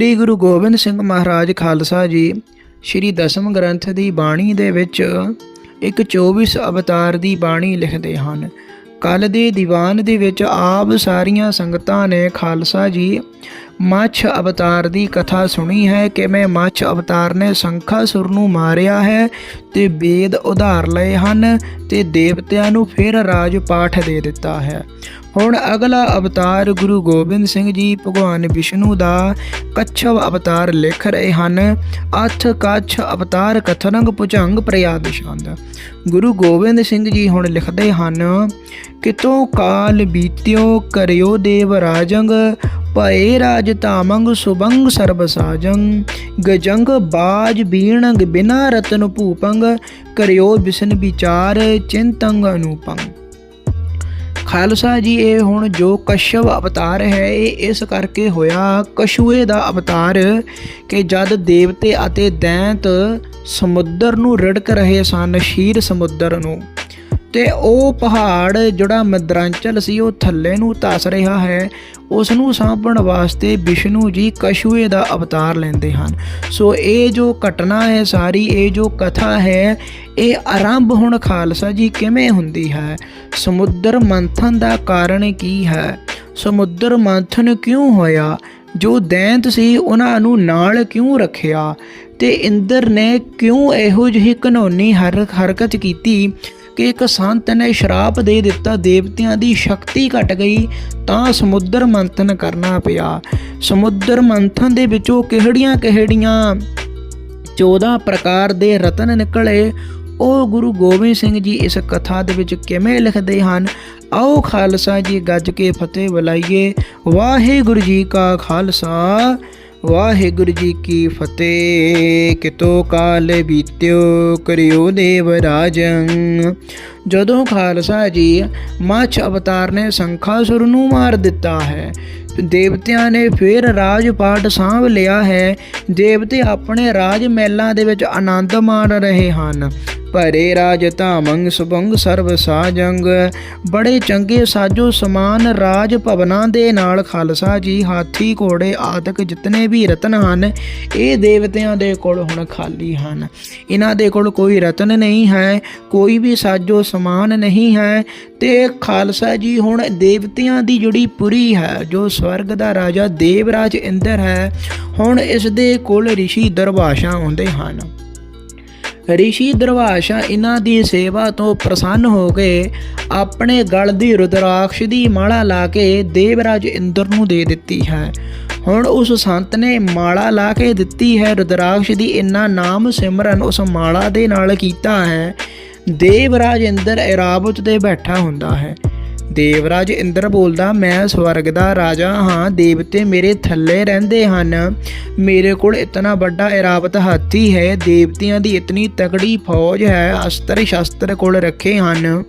ਸ੍ਰੀ ਗੁਰੂ ਗੋਬਿੰਦ ਸਿੰਘ ਮਹਾਰਾਜ ਖਾਲਸਾ ਜੀ ਸ੍ਰੀ ਦਸਮ ਗ੍ਰੰਥ ਦੀ ਬਾਣੀ ਦੇ ਵਿੱਚ ਇੱਕ 24 ਅਵਤਾਰ ਦੀ ਬਾਣੀ ਲਿਖਦੇ ਹਨ। ਕੱਲ ਦੇ ਦੀਵਾਨ ਦੇ ਵਿੱਚ ਆਪ ਸਾਰੀਆਂ ਸੰਗਤਾਂ ਨੇ ਖਾਲਸਾ ਜੀ ਮੱਛ ਅਵਤਾਰ ਦੀ ਕਥਾ ਸੁਣੀ ਹੈ, ਕਿਵੇਂ ਮੱਛ ਅਵਤਾਰ ਨੇ ਸੰਖਾ ਸੁਰ ਨੂੰ ਮਾਰਿਆ ਹੈ ਤੇ ਵੇਦ ਉਧਾਰ ਲਏ ਹਨ ਤੇ ਦੇਵਤਿਆਂ ਨੂੰ ਫਿਰ ਰਾਜ ਪਾਠ ਦੇ ਦਿੱਤਾ ਹੈ। ਹੁਣ ਅਗਲਾ ਅਵਤਾਰ ਗੁਰੂ ਗੋਬਿੰਦ ਸਿੰਘ ਜੀ ਭਗਵਾਨ ਵਿਸ਼ਨੂੰ ਦਾ ਕੱਛਵ ਅਵਤਾਰ ਲਿਖ ਰਹੇ ਹਨ। ਅਥ ਕੱਛ ਅਵਤਾਰ ਕਥਨੰਗ ਭੁਜੰਗ ਪ੍ਰਿਆਦ ਛੰਦ। ਗੁਰੂ ਗੋਬਿੰਦ ਸਿੰਘ ਜੀ ਹੁਣ ਲਿਖਦੇ ਹਨ, ਕਿਤੋਂ ਕਾਲ ਬੀਤਿਓ ਕਰਿਓ ਦੇਵ ਰਾਜੰਗ, ਭਏ ਰਾਜ ਤਾਮੰਗ ਸੁਬੰਗ ਸਰਬ ਸਾਜੰ ਗਜੰਗ ਬਾਜ ਬੀਣੰਗ ਬਿਨਾ ਰਤਨ ਭੂਪੰਗ, ਕਰਿਓ ਬਿਸਨ ਵਿਚਾਰ ਚਿੰਤੰਗ ਅਨੂਪੰਗ। ਖਾਲਸਾ ਜੀ, ਇਹ ਹੁਣ ਜੋ ਕਸ਼ਵ ਅਵਤਾਰ ਹੈ, ਇਹ ਇਸ ਕਰਕੇ ਹੋਇਆ ਕਸ਼ੂਏ ਦਾ ਅਵਤਾਰ ਕਿ ਜਦ ਦੇਵਤੇ ਅਤੇ ਦੈਂਤ ਸਮੁੰਦਰ ਨੂੰ ਰੜਕ ਰਹੇ ਸਨ, ਸ਼ੀਰ ਸਮੁੰਦਰ ਨੂੰ। ਤੇ ਉਹ ਪਹਾੜ ਜਿਹੜਾ ਮਦਰਾਂਚਲ ਸੀ, ਉਹ ਥੱਲੇ ਨੂੰ ਧਸ ਰਿਹਾ ਹੈ। ਉਸ ਨੂੰ ਸਾਂਭਣ ਵਾਸਤੇ ਵਿਸ਼ਨੂੰ ਜੀ ਕਸ਼ੂਏ ਦਾ ਅਵਤਾਰ ਲੈਂਦੇ ਹਨ। ਸੋ ਇਹ ਜੋ ਘਟਨਾ ਹੈ ਸਾਰੀ, ਇਹ ਜੋ ਕਥਾ ਹੈ, ਇਹ ਆਰੰਭ ਹੁਣ ਖਾਲਸਾ ਜੀ ਕਿਵੇਂ ਹੁੰਦੀ ਹੈ? ਸਮੁੰਦਰ ਮੰਥਨ ਦਾ ਕਾਰਨ ਕੀ ਹੈ? ਸਮੁੰਦਰ ਮੰਥਨ ਕਿਉਂ ਹੋਇਆ? ਜੋ ਦੈਂਤ ਸੀ, ਉਹਨਾਂ ਨੂੰ ਨਾਲ ਕਿਉਂ ਰੱਖਿਆ? ਤੇ ਇੰਦਰ ਨੇ ਕਿਉਂ ਇਹੋ ਜਿਹੀ ਕਾਨੂੰਨੀ ਹਰ, ਹਰਕਤ ਕੀਤੀ? ਕਿ ਇੱਕ ਸੰਤ ਨੇ ਸ਼ਰਾਪ ਦੇ ਦਿੱਤਾ, ਦੇਵਤਿਆਂ ਦੀ ਸ਼ਕਤੀ ਘਟ ਗਈ, ਤਾਂ ਸਮੁੰਦਰ ਮੰਥਨ ਕਰਨਾ ਪਿਆ। ਸਮੁੰਦਰ ਮੰਥਨ ਦੇ ਵਿੱਚੋਂ ਕਿਹੜੀਆਂ ਕਿਹੜੀਆਂ 14 ਪ੍ਰਕਾਰ ਦੇ ਰਤਨ ਨਿਕਲੇ, ਉਹ ਗੁਰੂ ਗੋਬਿੰਦ ਸਿੰਘ ਜੀ ਇਸ ਕਥਾ ਦੇ ਵਿੱਚ ਕਿਵੇਂ ਲਿਖਦੇ ਹਨ? ਆਓ ਖਾਲਸਾ ਜੀ ਗੱਜ ਕੇ ਫਤਿਹ ਬੁਲਾਈਏ। ਵਾਹਿਗੁਰੂ ਜੀ ਕਾ ਖਾਲਸਾ। ਵਾਹਿਗੁਰੂ ਜੀ ਕੀ ਫਤਿਹ। ਕਿਤੋ ਕਾਲ ਬੀਤਿਓ ਕਰਿਓ ਦੇਵ ਰਾਜੰ ਜਦੋਂ ਖਾਲਸਾ ਜੀ ਮੱਛ ਅਵਤਾਰ ਨੇ ਸੰਖਾਸੁਰ ਨੂੰ ਮਾਰ ਦਿੱਤਾ ਹੈ ਦੇਵਤਿਆਂ ਨੇ ਫਿਰ ਰਾਜ ਪਾਠ ਸਾਂਭ ਲਿਆ ਹੈ। ਦੇਵਤੇ ਆਪਣੇ ਰਾਜ ਮਹਿਲਾਂ ਦੇ ਵਿੱਚ ਆਨੰਦ ਮਾਣ ਰਹੇ ਹਨ। ਭਰੇ ਰਾਜ ਧਾਮੰਗ ਸੁਭੰਗ ਸਰਬ ਸਾਜੰਗ। ਬੜੇ ਚੰਗੇ ਸਾਜੋ ਸਮਾਨ ਰਾਜ ਭਵਨਾਂ ਦੇ ਨਾਲ ਖਾਲਸਾ ਜੀ ਹਾਥੀ ਘੋੜੇ ਆਦਿਕ ਜਿਤਨੇ ਵੀ ਰਤਨ ਹਨ, ਇਹ ਦੇਵਤਿਆਂ ਦੇ ਕੋਲ ਹੁਣ ਖਾਲੀ ਹਨ। ਇਹਨਾਂ ਦੇ ਕੋਲ ਕੋਈ ਰਤਨ ਨਹੀਂ ਹੈ, ਕੋਈ ਵੀ ਸਾਜੋ ਸਮਾਨ ਨਹੀਂ ਹੈ ਤੇ ਖਾਲਸਾ ਜੀ ਹੁਣ ਦੇਵਤਿਆਂ ਦੀ ਜਿਹੜੀ ਪੁਰੀ ਹੈ, ਜੋ ਸਵਰਗ ਦਾ ਰਾਜਾ ਦੇਵਰਾਜ ਇੰਦਰ ਹੈ। ਹੁਣ ਇਸ ਦੇ ਕੋਲ ਰਿਸ਼ੀ ਦਰਵਾਸ਼ਾ ਆਉਂਦੇ ਹਨ। ਰਿਸ਼ੀ ਦਰਵਾਸ਼ਾ ਇਹਨਾਂ ਦੀ ਸੇਵਾ ਤੋਂ ਪ੍ਰਸੰਨ ਹੋ ਕੇ ਆਪਣੇ ਗਲ ਦੀ ਰੁਦਰਾਕਸ਼ ਦੀ ਮਾਲਾ ਲਾ ਕੇ ਦੇਵਰਾਜ ਇੰਦਰ ਨੂੰ ਦੇ ਦਿੱਤੀ ਹੈ। ਹੁਣ ਉਸ ਸੰਤ ਨੇ ਮਾਲਾ ਲਾ ਕੇ ਦਿੱਤੀ ਹੈ। ਰੁਦਰਾਕਸ਼ ਦੀ ਇੰਨਾ ਨਾਮ ਸਿਮਰਨ ਉਸ ਮਾਲਾ ਦੇ ਨਾਲ ਕੀਤਾ ਹੈ। ਦੇਵਰਾਜ ਇੰਦਰ ਇਰਾਵਤ ਤੇ ਬੈਠਾ ਹੁੰਦਾ ਹੈ। ਦੇਵਰਾਜ ਇੰਦਰ ਬੋਲਦਾ, ਮੈਂ ਸਵਰਗ ਦਾ ਰਾਜਾ ਹਾਂ, ਦੇਵਤੇ ਮੇਰੇ ਥੱਲੇ ਰਹਿੰਦੇ ਹਨ। ਮੇਰੇ ਕੋਲ ਇਤਨਾ ਵੱਡਾ ਇਰਾਵਤ ਹਾਥੀ ਹੈ, ਦੇਵਤਿਆਂ ਦੀ ਇਤਨੀ ਤਕੜੀ ਫੌਜ ਹੈ, ਅਸਤਰ ਸ਼ਸਤਰ ਕੋਲ ਰੱਖੇ ਹਨ।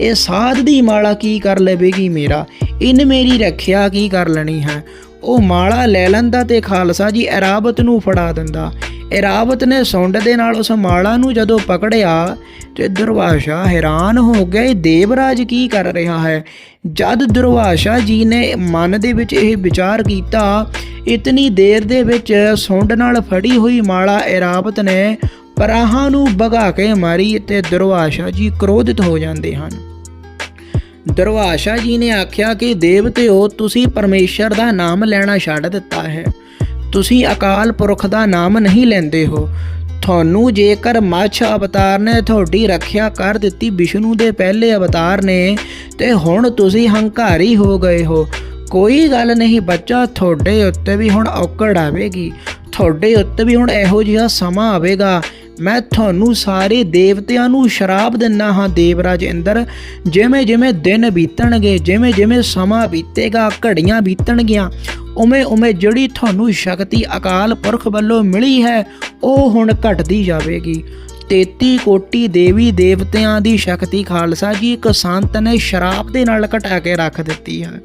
ਇਹ ਸਾਧ ਦੀ ਮਾਲਾ ਕੀ ਕਰ ਲਵੇਗੀ ਮੇਰਾ? ਇਨ ਮੇਰੀ ਰੱਖਿਆ ਕੀ ਕਰ ਲੈਣੀ ਹੈ? ਉਹ ਮਾਲਾ ਲੈ ਲੈਂਦਾ ਤੇ ਖਾਲਸਾ ਜੀ ਇਰਾਬਤ ਨੂੰ ਫੜਾ ਦਿੰਦਾ। ਇਰਾਵਤ ਨੇ ਸੁੰਡ ਦੇ ਨਾਲ ਉਸ ਮਾਲਾ ਨੂੰ ਜਦੋਂ ਪਕੜਿਆ ਤੇ ਦੁਰਵਾਸ਼ਾ ਹੈਰਾਨ ਹੋ ਗਏ ਦੇਵਰਾਜ ਕੀ ਕਰ ਰਿਹਾ ਹੈ? ਜਦ ਦੁਰਵਾਸ਼ਾ ਜੀ ਨੇ ਮਨ ਦੇ ਵਿੱਚ ਇਹ ਵਿਚਾਰ ਕੀਤਾ, ਇਤਨੀ ਦੇਰ ਦੇ ਵਿੱਚ ਸੁੰਡ ਨਾਲ ਫੜੀ ਹੋਈ ਮਾਲਾ ਇਰਾਵਤ ਨੇ ਪਰਾਹਾਂ ਨੂੰ ਭਗਾ ਕੇ ਮਾਰੀ ਤੇ ਦੁਰਵਾਸ਼ਾ ਜੀ ਕ੍ਰੋਧਿਤ ਹੋ ਜਾਂਦੇ ਹਨ। ਦਰਵਾਸ਼ਾ ਜੀ ਨੇ ਆਖਿਆ ਕਿ, ਦੇਵਤਿਓ, ਤੁਸੀਂ ਪਰਮੇਸ਼ਰ ਦਾ ਨਾਮ ਲੈਣਾ ਛੱਡ ਦਿੱਤਾ ਹੈ। ਤੁਸੀਂ ਅਕਾਲ ਪੁਰਖ ਦਾ ਨਾਮ ਨਹੀਂ ਲੈਂਦੇ ਹੋ। ਤੁਹਾਨੂੰ ਜੇਕਰ ਮੱਛ ਅਵਤਾਰ ਨੇ ਤੁਹਾਡੀ ਰੱਖਿਆ ਕਰ ਦਿੱਤੀ ਵਿਸ਼ਨੂੰ ਦੇ ਪਹਿਲੇ ਅਵਤਾਰ ਨੇ, ਤੇ ਹੁਣ ਤੁਸੀਂ ਹੰਕਾਰੀ ਹੋ ਗਏ ਹੋ। ਕੋਈ ਗੱਲ ਨਹੀਂ ਬੱਚਾ, ਤੁਹਾਡੇ ਉੱਤੇ ਵੀ ਹੁਣ ਔਕੜ ਆਵੇਗੀ। ਤੁਹਾਡੇ ਉੱਤੇ ਵੀ ਹੁਣ ਇਹੋ ਜਿਹਾ ਸਮਾਂ ਆਵੇਗਾ। ਮੈਂ ਤੁਹਾਨੂੰ ਸਾਰੇ ਦੇਵਤਿਆਂ ਨੂੰ ਸ਼ਰਾਪ ਦਿੰਨਾ ਹਾਂ ਦੇਵਰਾਜ ਇੰਦਰ ਜਿਵੇਂ ਜਿਵੇਂ ਦਿਨ ਬੀਤਣਗੇ, ਜਿਵੇਂ ਜਿਵੇਂ ਸਮਾਂ ਬੀਤੇਗਾ, ਘੜੀਆਂ ਬੀਤਣਗੀਆਂ, ਉਵੇਂ ਉਵੇਂ ਜਿਹੜੀ ਤੁਹਾਨੂੰ ਸ਼ਕਤੀ ਅਕਾਲ ਪੁਰਖ ਵੱਲੋਂ ਮਿਲੀ ਹੈ, ਉਹ ਹੁਣ ਘਟਦੀ ਜਾਵੇਗੀ। 33 ਕੋਟੀ ਦੇਵੀ ਦੇਵਤਿਆਂ ਦੀ ਸ਼ਕਤੀ ਖਾਲਸਾ ਜੀ ਇੱਕ ਸੰਤ ਨੇ ਸ਼ਰਾਪ ਦੇ ਨਾਲ ਘਟਾ ਕੇ ਰੱਖ ਦਿੱਤੀ ਹੈ।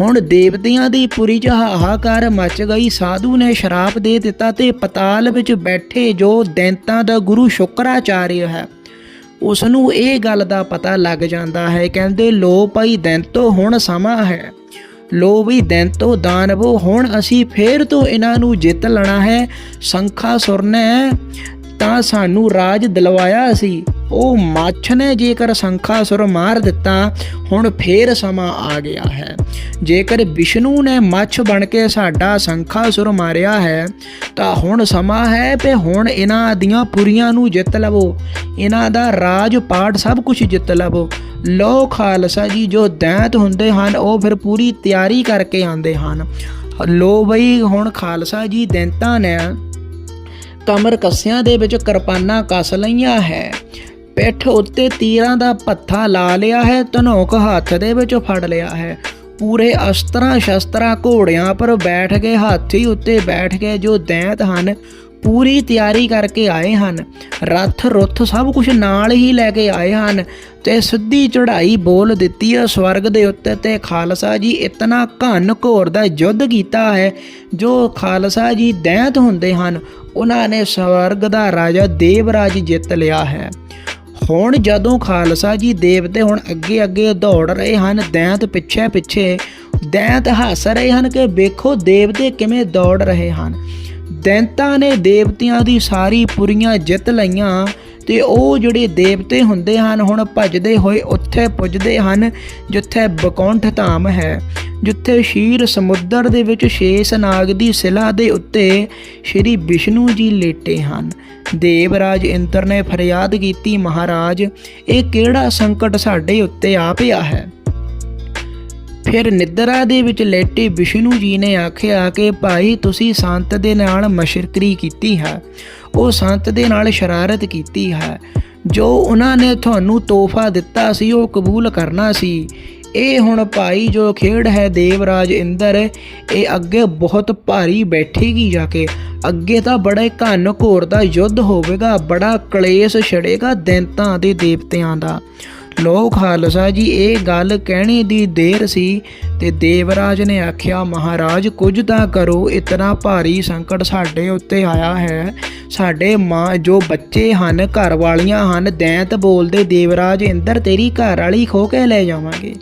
ਹੁਣ ਦੇਵਤਿਆਂ ਦੀ ਪੁਰੀ ਚ ਹਾਹਾਕਾਰ ਮਚ ਗਈ। ਸਾਧੂ ਨੇ ਸ਼ਰਾਪ ਦੇ ਦਿੱਤਾ ਤੇ ਪਤਾਲ ਵਿੱਚ ਬੈਠੇ ਜੋ ਦੈਂਤਾਂ ਦਾ ਗੁਰੂ ਸ਼ੁਕਰਾਚਾਰਿਆ ਹੈ ਉਸ ਨੂੰ ਇਹ ਗੱਲ ਦਾ ਪਤਾ ਲੱਗ ਜਾਂਦਾ ਹੈ। ਕਹਿੰਦੇ, ਲੋ ਭਾਈ, ਦੈਂਤੋ, ਹੁਣ ਸਮਾਂ ਹੈ। ਲੋ ਵੀ, ਦੈਂਤੋ, ਦਾਨਵੋ, ਹੁਣ ਅਸੀਂ ਫੇਰ ਤੋਂ ਇਹਨਾਂ ਨੂੰ ਜਿੱਤ ਲੈਣਾ ਹੈ। ਸੰਖਾ ਸੁਰ ਨੇ ਤਾਂ ਸਾਨੂੰ ਰਾਜ ਦਿਲਵਾਇਆ ਸੀ। ਉਹ ਮੱਛ ਨੇ ਜੇਕਰ ਸੰਖਾਸੁਰ ਮਾਰ ਦਿੱਤਾ, ਹੁਣ ਫੇਰ ਸਮਾਂ ਆ ਗਿਆ ਹੈ। ਜੇਕਰ ਵਿਸ਼ਨੂੰ ਨੇ ਮੱਛ ਬਣ ਕੇ ਸਾਡਾ ਸੰਖਾਸੁਰ ਮਾਰਿਆ ਹੈ, ਤਾਂ ਹੁਣ ਸਮਾਂ ਹੈ ਤੇ ਹੁਣ ਇਹਨਾਂ ਦੀਆਂ ਪੁਰੀਆਂ ਨੂੰ ਜਿੱਤ ਲਵੋ। ਇਹਨਾਂ ਦਾ ਰਾਜ ਪਾਠ ਸਭ ਕੁਝ ਜਿੱਤ ਲਵੋ। ਲੋ ਖਾਲਸਾ ਜੀ, ਜੋ ਦੈਂਤ ਹੁੰਦੇ ਹਨ, ਉਹ ਫਿਰ ਪੂਰੀ ਤਿਆਰੀ ਕਰਕੇ ਆਉਂਦੇ ਹਨ। ਲੋ ਬਈ, ਹੁਣ ਖਾਲਸਾ ਜੀ ਦੈਂਤਾਂ ਨੇ ਕਮਰ ਕੱਸਿਆਂ ਦੇ ਵਿੱਚ ਕਿਰਪਾਨਾਂ ਕੱਸ ਲਈਆਂ ਹੈ। ਪਿੱਠ ਉੱਤੇ ਤੀਰਾਂ ਦਾ ਪੱਥਾ ਲਾ ਲਿਆ ਹੈ, ਧਨੋਕ ਹੱਥ ਦੇ ਵਿੱਚ ਫੜ ਲਿਆ ਹੈ। ਪੂਰੇ ਅਸਤਰਾਂ ਸ਼ਸਤਰਾਂ ਘੋੜਿਆਂ ਪਰ ਬੈਠ ਕੇ, ਹਾਥੀ ਉੱਤੇ ਬੈਠ ਕੇ ਜੋ ਦੈਂਤ ਹਨ, ਪੂਰੀ ਤਿਆਰੀ ਕਰਕੇ ਆਏ ਹਨ। ਰੱਥ ਰੁੱਥ ਸਭ ਕੁਝ ਨਾਲ ਹੀ ਲੈ ਕੇ ਆਏ ਹਨ ਤੇ ਸਿੱਧੀ ਚੜ੍ਹਾਈ ਬੋਲ ਦਿੱਤੀ ਹੈ, ਸਵਰਗ ਦੇ ਉੱਤੇ ਤੇ ਖਾਲਸਾ ਜੀ ਇਤਨਾ ਘਨ ਘੋਰ ਦਾ ਯੁੱਧ ਕੀਤਾ ਹੈ, ਜੋ ਖਾਲਸਾ ਜੀ ਦੈਂਤ ਹੁੰਦੇ ਹਨ, ਉਹਨਾਂ ਨੇ ਸਵਰਗ ਦਾ ਰਾਜਾ ਦੇਵਰਾਜ ਜਿੱਤ ਲਿਆ ਹੈ। ਹੁਣ ਜਦੋਂ ਖਾਲਸਾ ਜੀ ਦੇਵਤੇ ਹੁਣ ਅੱਗੇ ਅੱਗੇ ਦੌੜ ਰਹੇ ਹਨ, ਦੈਂਤ ਪਿੱਛੇ ਪਿੱਛੇ, ਦੈਂਤ ਹੱਸ ਰਹੇ ਹਨ ਕਿ ਵੇਖੋ ਦੇਵਤੇ ਕਿਵੇਂ ਦੌੜ ਰਹੇ ਹਨ। ਦੈਂਤਾਂ ਨੇ ਦੇਵਤਿਆਂ ਦੀ ਸਾਰੀ ਪੁਰੀਆਂ ਜਿੱਤ ਲਈਆਂ ਤੇ ਉਹ ਜਿਹੜੇ ਦੇਵਤੇ ਹੁੰਦੇ ਹਨ, ਹੁਣ ਭੱਜਦੇ ਹੋਏ ਉੱਥੇ ਪੁੱਜਦੇ ਹਨ, ਜਿੱਥੇ ਬਕੌਂਠ ਧਾਮ ਹੈ। ਜਿੱਥੇ ਸ਼ੀਰ ਸਮੁੰਦਰ ਦੇ ਵਿੱਚ ਸ਼ੇਸ਼ ਨਾਗ ਦੀ ਸਿਲਾ ਦੇ ਉੱਤੇ ਸ਼੍ਰੀ ਵਿਸ਼ਨੂੰ ਜੀ ਲੇਟੇ ਹਨ। ਦੇਵਰਾਜ ਇੰਦਰ ਨੇ ਫਰਿਆਦ ਕੀਤੀ, ਮਹਾਰਾਜ, ਇਹ ਕਿਹੜਾ ਸੰਕਟ ਸਾਡੇ ਉੱਤੇ ਆ ਪਿਆ ਹੈ? ਫਿਰ ਨਿਦਰਾ ਦੇ ਵਿੱਚ ਲੇਟੇ ਵਿਸ਼ਨੂੰ ਜੀ ਨੇ ਆਖਿਆ ਕਿ, ਭਾਈ, ਤੁਸੀਂ ਸੰਤ ਦੇ ਨਾਲ ਮਸ਼ਰਕਰੀ ਕੀਤੀ ਹੈ। ਉਹ ਸੰਤ ਦੇ ਨਾਲ ਸ਼ਰਾਰਤ ਕੀਤੀ ਹੈ। ਜੋ ਉਹਨਾਂ ਨੇ ਤੁਹਾਨੂੰ ਤੋਹਫਾ ਦਿੱਤਾ ਸੀ, ਉਹ ਕਬੂਲ ਕਰਨਾ ਸੀ। ਇਹ ਹੁਣ ਭਾਈ ਜੋ ਖੇਡ ਹੈ ਦੇਵਰਾਜ ਇੰਦਰ, ਇਹ ਅੱਗੇ ਬਹੁਤ ਭਾਰੀ ਬੈਠੇਗੀ ਜਾ ਕੇ। ਅੱਗੇ ਤਾਂ ਬੜਾ ਘਨ ਘੋਰ ਦਾ ਯੁੱਧ ਹੋਵੇਗਾ, ਬੜਾ ਕਲੇਸ਼ ਛੜੇਗਾ ਦੈਂਤਾਂ ਦੇ ਦੇਵਤਿਆਂ ਦਾ। ਲੋਕ ਖਾਲਸਾ ਜੀ, ਇਹ ਗੱਲ ਕਹਿਣੇ ਦੀ ਦੇਰ ਸੀ ਤੇ ਦੇਵਰਾਜ ਨੇ ਆਖਿਆ, ਮਹਾਰਾਜ, ਕੁਝ ਤਾਂ ਕਰੋ, ਇਤਨਾ ਭਾਰੀ ਸੰਕਟ ਸਾਡੇ ਉੱਤੇ ਆਇਆ ਹੈ। ਸਾਡੇ ਮਾਂ ਜੋ ਬੱਚੇ ਹਨ, ਘਰ ਵਾਲੀਆਂ ਹਨ, ਦੈਂਤ ਬੋਲਦੇ, ਦੇਵਰਾਜ ਇੰਦਰ ਤੇਰੀ ਘਰ ਵਾਲੀ ਖੋ ਕੇ ਲੈ ਜਾਵਾਂਗੇ।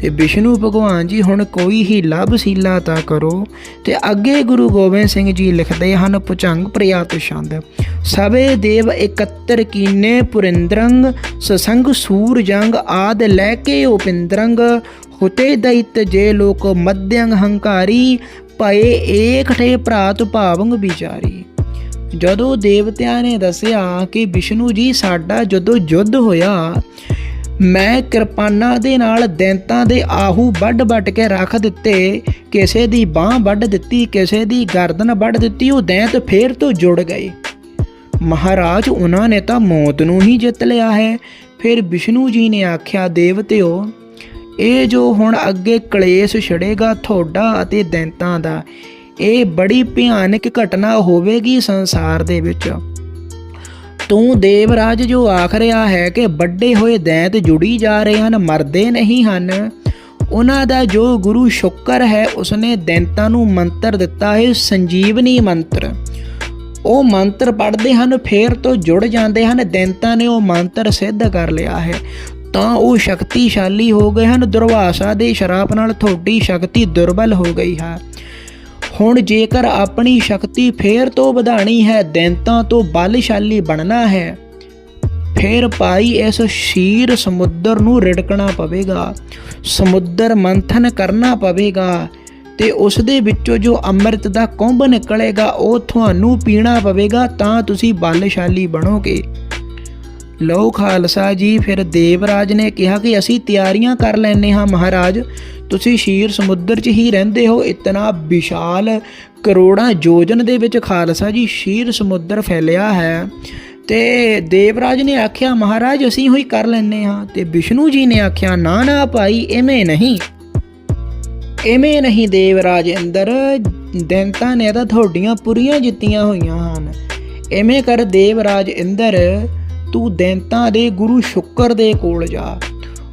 ਤੇ ਵਿਸ਼ਨੂੰ ਭਗਵਾਨ ਜੀ ਹੁਣ ਕੋਈ ਹੀ ਲਾਭਸ਼ੀਲਾ ਤਾਂ ਕਰੋ। ਤੇ ਅੱਗੇ ਗੁਰੂ ਗੋਬਿੰਦ ਸਿੰਘ ਜੀ ਲਿਖਦੇ ਹਨ ਪੁਚੰਗ ਪ੍ਰਿਆਤ ਛੰਦ ਸਵੇ ਦੇਵ ਇਕੱਤਰ ਕੀਨੇ ਪੁਰਿੰਦਰੰਗ, ਸਸੰਗ ਸੂਰਜੰਗ ਆਦ ਲੈ ਕੇ ਉਪਿੰਦਰੰਗ, ਹੁਤੇ ਦੈਤ ਜੇ ਲੋਕ ਮਧਯੰਗ ਹੰਕਾਰੀ, ਭਏ ਏਕਠੇ ਭਰਾਤ ਭਾਵੰਗ ਵਿਚਾਰੀ। ਜਦੋਂ ਦੇਵਤਿਆਂ ਨੇ ਦੱਸਿਆ ਕਿ ਵਿਸ਼ਨੂੰ ਜੀ ਸਾਡਾ ਜਦੋਂ ਯੁੱਧ ਹੋਇਆ ਮੈਂ ਕਿਰਪਾਨਾਂ ਦੇ ਨਾਲ ਦੈਂਤਾਂ ਦੇ ਆਹੂ ਵੱਢ ਵੱਢ ਕੇ ਰੱਖ ਦਿੱਤੇ। ਕਿਸੇ ਦੀ ਬਾਹ ਵੱਢ ਦਿੱਤੀ, ਕਿਸੇ ਦੀ ਗਰਦਨ ਵੱਢ ਦਿੱਤੀ, ਉਹ ਦੈਂਤ ਫੇਰ ਤੋਂ ਜੁੜ ਗਏ। ਮਹਾਰਾਜ, ਉਹਨਾਂ ਨੇ ਤਾਂ ਮੌਤ ਨੂੰ ਹੀ ਜਿੱਤ ਲਿਆ ਹੈ। ਫਿਰ ਵਿਸ਼ਨੂੰ ਜੀ ਨੇ ਆਖਿਆ, ਦੇਵਤਿਓ, ਇਹ ਜੋ ਹੁਣ ਅੱਗੇ ਕਲੇਸ਼ ਛੜੇਗਾ ਤੁਹਾਡਾ ਅਤੇ ਦੈਂਤਾਂ ਦਾ, ਇਹ ਬੜੀ ਭਿਆਨਕ ਘਟਨਾ ਹੋਵੇਗੀ ਸੰਸਾਰ ਦੇ ਵਿੱਚ। ਤੂੰ ਦੇਵਰਾਜ ਜੋ ਆਖ ਰਿਹਾ ਹੈ ਕਿ ਵੱਡੇ ਹੋਏ ਦੈਂਤ ਜੁੜੀ ਜਾ ਰਹੇ ਹਨ, ਮਰਦੇ ਨਹੀਂ ਹਨ। ਉਹਨਾਂ ਦਾ ਜੋ ਗੁਰੂ ਸ਼ੁਕਰ ਹੈ, ਉਸਨੇ ਦੈਂਤਾਂ ਨੂੰ ਮੰਤਰ ਦਿੱਤਾ ਹੈ, ਸੰਜੀਵਨੀ ਮੰਤਰ। ਉਹ ਮੰਤਰ ਪੜ੍ਹਦੇ ਹਨ, ਫੇਰ ਤੋਂ ਜੁੜ ਜਾਂਦੇ ਹਨ, ਦੈਂਤਾਂ ਨੇ ਉਹ ਮੰਤਰ ਸਿੱਧ ਕਰ ਲਿਆ ਹੈ। ਤਾਂ ਉਹ ਸ਼ਕਤੀਸ਼ਾਲੀ ਹੋ ਗਏ ਹਨ ਦੁਰਵਾਸਾ ਦੇ ਸ਼ਰਾਪ ਨਾਲ ਤੁਹਾਡੀ ਸ਼ਕਤੀ ਦੁਰਬਲ ਹੋ ਗਈ ਹੈ। ਹੁਣ ਜੇਕਰ ਆਪਣੀ ਸ਼ਕਤੀ ਫੇਰ ਤੋਂ ਵਧਾਣੀ ਹੈ, ਦੈਂਤਾਂ ਤੋਂ ਬਲਸ਼ਾਲੀ ਬਣਨਾ ਹੈ, ਫੇਰ ਭਾਈ ਇਸ ਸ਼ੀਰ ਸਮੁੰਦਰ ਨੂੰ ਰਿੜਕਣਾ ਪਵੇਗਾ, ਸਮੁੰਦਰ ਮੰਥਨ ਕਰਨਾ ਪਵੇਗਾ ਤੇ ਉਸ ਦੇ ਵਿੱਚੋਂ ਜੋ ਅੰਮ੍ਰਿਤ ਦਾ ਕੁੰਭ ਨਿਕਲੇਗਾ, ਉਹ ਤੁਹਾਨੂੰ ਪੀਣਾ ਪਵੇਗਾ, ਤਾਂ ਤੁਸੀਂ ਬਲਸ਼ਾਲੀ ਬਣੋਗੇ। ਲਓ ਖਾਲਸਾ ਜੀ, ਫਿਰ ਦੇਵਰਾਜ ਨੇ ਕਿਹਾ ਕਿ ਅਸੀਂ ਤਿਆਰੀਆਂ ਕਰ ਲੈਨੇ ਹਾਂ ਮਹਾਰਾਜ। ਤੁਸੀਂ ਸ਼ੀਰ ਸਮੁੰਦਰ 'ਚ ਹੀ ਰਹਿੰਦੇ ਹੋ, ਇਤਨਾ ਵਿਸ਼ਾਲ ਕਰੋੜਾਂ ਯੋਜਨ ਦੇ ਵਿੱਚ ਖਾਲਸਾ ਜੀ, ਸ਼ੀਰ ਸਮੁੰਦਰ ਫੈਲਿਆ ਹੈ। ਤੇ ਦੇਵਰਾਜ ਨੇ ਆਖਿਆ, ਮਹਾਰਾਜ, ਅਸੀਂ ਹੋਈ ਕਰ ਲੈਨੇ ਹਾਂ। ਤੇ ਵਿਸ਼ਨੂੰ ਜੀ ਨੇ ਆਖਿਆ, ਨਾ ਨਾ ਭਾਈ ਐਵੇਂ ਨਹੀਂ। ਐਵੇਂ ਨਹੀਂ ਦੇਵਰਾਜ ਅੰਦਰ ਦੈਂਤਾਂ ਨੇ ਤਾਂ ਤੁਹਾਡੀਆਂ ਪੁਰੀਆਂ ਜਿੱਤੀਆਂ ਹੋਈਆਂ ਹਨ। ਐਵੇਂ ਕਰ ਦੇਵਰਾਜ, ਇੰਦਰ ਤੂੰ ਦੈਂਤਾਂ ਦੇ ਗੁਰੂ ਸ਼ੁਕਰ ਦੇ ਕੋਲ ਜਾ।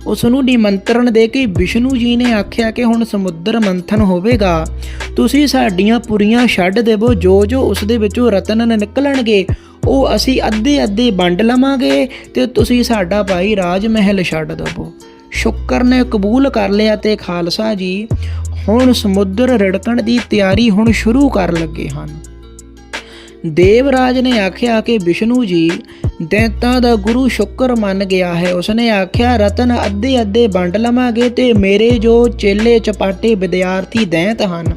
ਉਸ ਨੂੰ ਨਿਮੰਤਰਣ ਦੇ ਕੇ ਵਿਸ਼ਨੂੰ ਜੀ ਨੇ ਆਖਿਆ ਕਿ ਹੁਣ ਸਮੁੰਦਰ ਮੰਥਨ ਹੋਵੇਗਾ। ਤੁਸੀਂ ਸਾਡੀਆਂ ਪੁਰੀਆਂ ਛੱਡ ਦੇਵੋ, ਜੋ ਜੋ ਉਸ ਦੇ ਵਿੱਚੋਂ ਰਤਨ ਨਿਕਲਣਗੇ, ਉਹ ਅਸੀਂ ਅੱਧੇ ਅੱਧੇ ਵੰਡ ਲਵਾਂਗੇ ਤੇ ਤੁਸੀਂ ਸਾਡਾ ਭਾਈ ਰਾਜ ਮਹਿਲ ਛੱਡ ਦੇਵੋ। ਸ਼ੁਕਰ ਨੇ ਕਬੂਲ ਕਰ ਲਿਆ ਤੇ ਖਾਲਸਾ ਜੀ ਹੁਣ ਸਮੁੰਦਰ ਰੜਕਣ ਦੀ ਤਿਆਰੀ ਹੁਣ ਸ਼ੁਰੂ ਕਰਨ ਲੱਗੇ ਹਨ। ਦੇਵਰਾਜ ਨੇ ਆਖਿਆ ਕਿ ਵਿਸ਼ਨੂੰ ਜੀ, ਦੈਂਤਾਂ ਦਾ ਗੁਰੂ ਸ਼ੁਕਰ ਮੰਨ ਗਿਆ ਹੈ। ਉਸਨੇ ਆਖਿਆ, ਰਤਨ ਅੱਧੇ ਅੱਧੇ ਵੰਡ ਲਵਾਂਗੇ ਤੇ ਮੇਰੇ ਜੋ ਚੇਲੇ ਚਪਾਟੇ ਵਿਦਿਆਰਥੀ ਦੈਂਤ ਹਨ,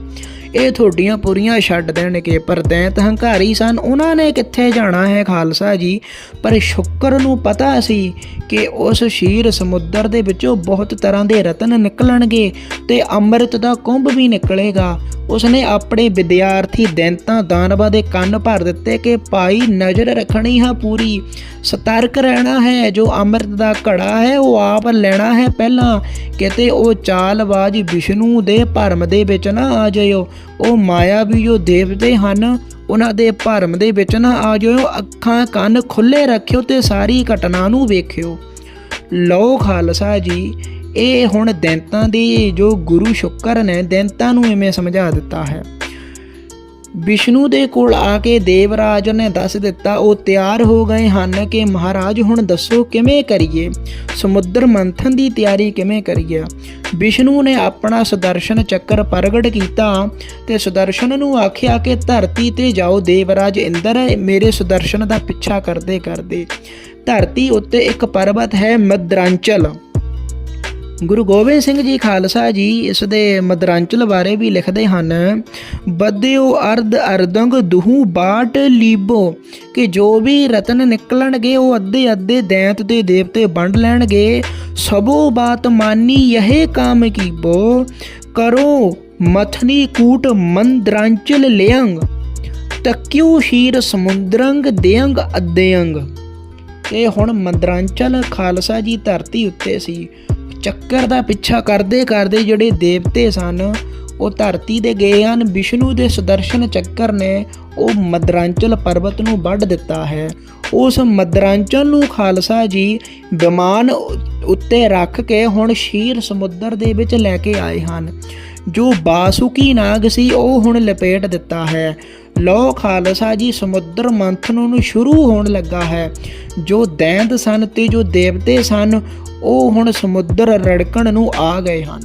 ਇਹ ਤੁਹਾਡੀਆਂ ਪੂਰੀਆਂ ਛੱਡ ਦੇਣਗੇ। ਪਰ ਦੈਂਤ ਹੰਕਾਰੀ ਸਨ, ਉਹਨਾਂ ਨੇ ਕਿੱਥੇ ਜਾਣਾ ਹੈ ਖਾਲਸਾ ਜੀ? ਪਰ ਸ਼ੁਕਰ ਨੂੰ ਪਤਾ ਸੀ ਕਿ ਉਸ ਸ਼ੀਰ ਸਮੁੰਦਰ ਦੇ ਵਿੱਚੋਂ ਬਹੁਤ ਤਰ੍ਹਾਂ ਦੇ ਰਤਨ ਨਿਕਲਣਗੇ ਤੇ ਅੰਮ੍ਰਿਤ ਦਾ ਕੁੰਭ ਵੀ ਨਿਕਲੇਗਾ। ਉਸਨੇ ਆਪਣੇ ਵਿਦਿਆਰਥੀ ਦੈਂਤਾਂ ਦਾਨਵਾ ਦੇ ਕੰਨ ਭਰ ਦਿੱਤੇ ਕਿ ਭਾਈ ਨਜ਼ਰ ਰੱਖਣੀ ਹੈ ਪੂਰੀ। ਸਤਰਕ ਰਹਿਣਾ ਹੈ, ਜੋ ਅੰਮ੍ਰਿਤ ਦਾ ਘੜਾ ਹੈ, ਉਹ ਆਪ ਲੈਣਾ ਹੈ। ਪਹਿਲਾਂ ਕਿਤੇ ਉਹ ਚਾਲਬਾਜ਼ ਵਿਸ਼ਨੂੰ ਦੇ ਭਰਮ ਦੇ ਵਿੱਚ ਨਾ ਆ ਜਾਇਓ। ਉਹ ਮਾਇਆ ਵੀ ਜੋ ਦੇਵਤੇ ਹਨ, ਉਹਨਾਂ ਦੇ ਭਰਮ ਦੇ ਵਿੱਚ ਨਾ ਆ ਜਾਇਓ। ਅੱਖਾਂ ਕੰਨ ਖੁੱਲੇ ਰੱਖਿਓ ਤੇ ਸਾਰੀ ਘਟਨਾ ਨੂੰ ਵੇਖਿਓ। ਲਓ ਖਾਲਸਾ ਜੀ ਇਹ ਹੁਣ ਦੈਂਤਾਂ ਦੇ ਜੋ ਗੁਰੂ ਸ਼ੁਕਰ ਨੇ ਦੈਂਤਾਂ ਨੂੰ ਇਵੇਂ ਸਮਝਾ ਦਿੱਤਾ ਹੈ। ਵਿਸ਼ਨੂੰ ਦੇ ਕੋਲ ਆ ਕੇ ਦੇਵਰਾਜ ਨੇ ਦੱਸ ਦਿੱਤਾ, ਉਹ ਤਿਆਰ ਹੋ ਗਏ ਹਨ ਕਿ ਮਹਾਰਾਜ ਹੁਣ ਦੱਸੋ ਕਿਵੇਂ ਕਰੀਏ? ਸਮੁੰਦਰ ਮੰਥਨ ਦੀ ਤਿਆਰੀ ਕਿਵੇਂ ਕਰੀਏ? ਵਿਸ਼ਨੂੰ ਨੇ ਆਪਣਾ ਸੁਦਰਸ਼ਨ ਚੱਕਰ ਪ੍ਰਗਟ ਕੀਤਾ ਤੇ ਸੁਦਰਸ਼ਨ ਨੂੰ ਆਖਿਆ ਕਿ ਧਰਤੀ ਤੇ ਜਾਓ ਦੇਵਰਾਜ ਇੰਦਰ, ਮੇਰੇ ਸੁਦਰਸ਼ਨ ਦਾ ਪਿੱਛਾ ਕਰਦੇ ਕਰਦੇ। ਧਰਤੀ ਉੱਤੇ ਇੱਕ ਪਰਬਤ ਹੈ ਮਦਰਾਂਚਲ। ਗੁਰੂ ਗੋਬਿੰਦ ਸਿੰਘ ਜੀ ਖਾਲਸਾ ਜੀ ਇਸ ਦੇ ਮਦਰਾਂਚਲ ਬਾਰੇ ਵੀ ਲਿਖਦੇ ਹਨ ਬਦਿਓ ਅਰਧ ਅਰਦੰਗ ਦੁਹੂ ਬਾਟ ਲੀਬੋ, ਕਿ ਜੋ ਵੀ ਰਤਨ ਨਿਕਲਣਗੇ ਉਹ ਅੱਧੇ ਅੱਧੇ ਦੈਂਤ ਦੇ ਦੇਵਤੇ ਵੰਡ ਲੈਣਗੇ, ਸਭੋ ਬਾਤ ਮਾਨੀ ਯਹੇ ਕਾਮ ਕੀਬੋ, ਕਰੋ ਮਥਨੀ ਕੂਟ ਮੰਦਰਾਂਚਲ ਲਿਯੰਗ ਤਕਿਉ ਸ਼ੀਰ ਸਮੁੰਦਰੰਗ ਦੇਅੰਗ ਅਦਯੰਗ ਇਹ ਹੁਣ ਮੰਦਰਾਂਚਲ ਖਾਲਸਾ ਜੀ ਧਰਤੀ ਉੱਤੇ ਸੀ। ਚੱਕਰ ਦਾ ਪਿੱਛਾ ਕਰਦੇ ਕਰਦੇ ਜਿਹੜੇ ਦੇਵਤੇ ਸਨ, ਉਹ ਧਰਤੀ ਦੇ ਗਏ ਹਨ। ਵਿਸ਼ਨੂੰ ਦੇ ਸੁਦਰਸ਼ਨ ਚੱਕਰ ਨੇ ਉਹ ਮਦਰਾਂਚਲ ਪਰਬਤ ਨੂੰ ਵੱਢ ਦਿੱਤਾ ਹੈ। ਉਸ ਮਦਰਾਂਚਲ ਨੂੰ ਖਾਲਸਾ ਜੀ ਵਿਮਾਨ ਉੱਤੇ ਰੱਖ ਕੇ ਹੁਣ ਸ਼ੀਰ ਸਮੁੰਦਰ ਦੇ ਵਿੱਚ ਲੈ ਕੇ ਆਏ ਹਨ। ਜੋ ਬਾਸੁਕੀ ਨਾਗ ਸੀ, ਉਹ ਹੁਣ ਲਪੇਟ ਦਿੱਤਾ ਹੈ। ਲੋ ਖਾਲਸਾ ਜੀ, ਸਮੁੰਦਰ ਮੰਥਨ ਨੂੰ ਸ਼ੁਰੂ ਹੋਣ ਲੱਗਾ ਹੈ। ਜੋ ਦੈਂਤ ਸਨ ਤੇ ਜੋ ਦੇਵਤੇ ਸਨ, ਉਹ ਹੁਣ ਸਮੁੰਦਰ ਰੜਕਣ ਨੂੰ ਆ ਗਏ ਹਨ।